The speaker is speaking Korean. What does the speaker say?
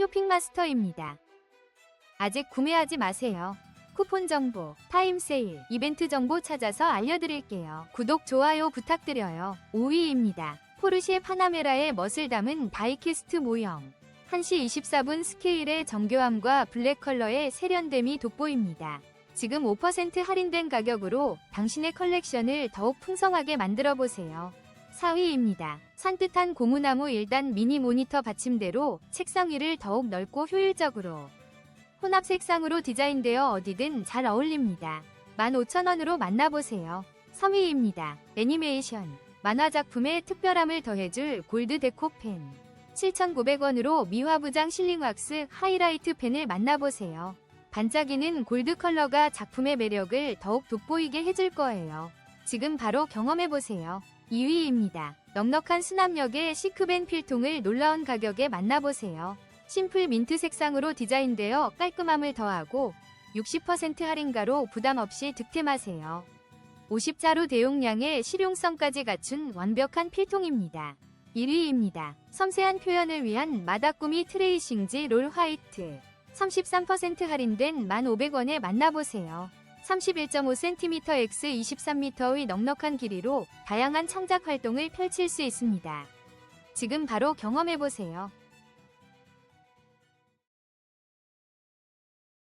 쇼핑마스터입니다. 아직 구매하지 마세요. 쿠폰 정보, 타임 세일, 이벤트 정보 찾아서 알려드릴게요. 구독, 좋아요 부탁드려요. 5위입니다. 포르쉐 파나메라의 멋을 담은 다이캐스트 모형. 1시 24분 스케일의 정교함과 블랙 컬러의 세련됨이 돋보입니다. 지금 5% 할인된 가격으로 당신의 컬렉션을 더욱 풍성하게 만들어 보세요. 4위입니다. 산뜻한 고무나무 1단 미니 모니터 받침대로 책상 위를 더욱 넓고 효율적으로 혼합 색상으로 디자인되어 어디든 잘 어울립니다. 15,000원으로 만나보세요. 3위입니다. 애니메이션 만화 작품의 특별함을 더해줄 골드 데코 펜 7,900원으로 미화부장 실링 왁스 하이라이트 펜을 만나보세요. 반짝이는 골드 컬러가 작품의 매력을 더욱 돋보이게 해줄 거예요. 지금 바로 경험해보세요. 2위입니다. 넉넉한 수납력의 시크벤 필통을 놀라운 가격에 만나보세요. 심플 민트 색상으로 디자인되어 깔끔함을 더하고 60% 할인가로 부담 없이 득템하세요. 50자루 대용량의 실용성까지 갖춘 완벽한 필통입니다. 1위입니다. 섬세한 표현을 위한 마다꾸미 트레이싱지 롤 화이트. 33% 할인된 1,500원에 만나보세요. 31.5cm x 23m의 넉넉한 길이로 다양한 창작 활동을 펼칠 수 있습니다. 지금 바로 경험해보세요.